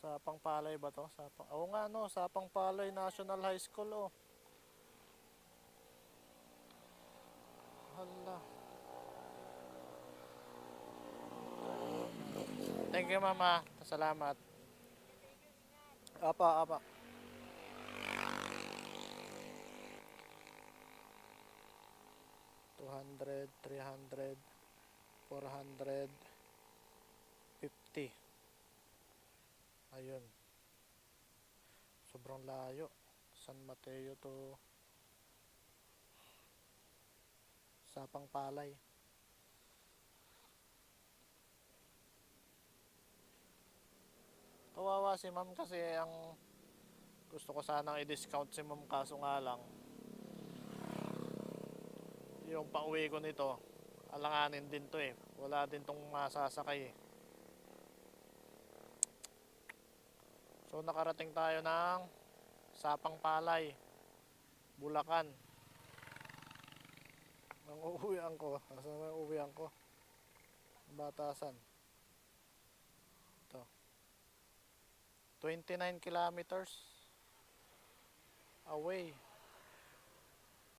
Sapang Palay ba to? Sapang, oo nga no, Sapang Palay National High School oh. Hala. Thank you mama. Salamat. Apa, apa. Two hundred, three hundred, four hundred, fifty. Ayun. Sobrang layo. San Mateo to Sapang Palay. Kawawa si ma'am kasi ang gusto ko sanang i-discount si ma'am kaso nga lang yung pauwi ko nito alanganin din to eh wala din tong masasakay eh so nakarating tayo ng Sapang Palay Bulacan. Ang uuwian ko asan na yung uuwian ko batasan. Ito. 29 kilometers away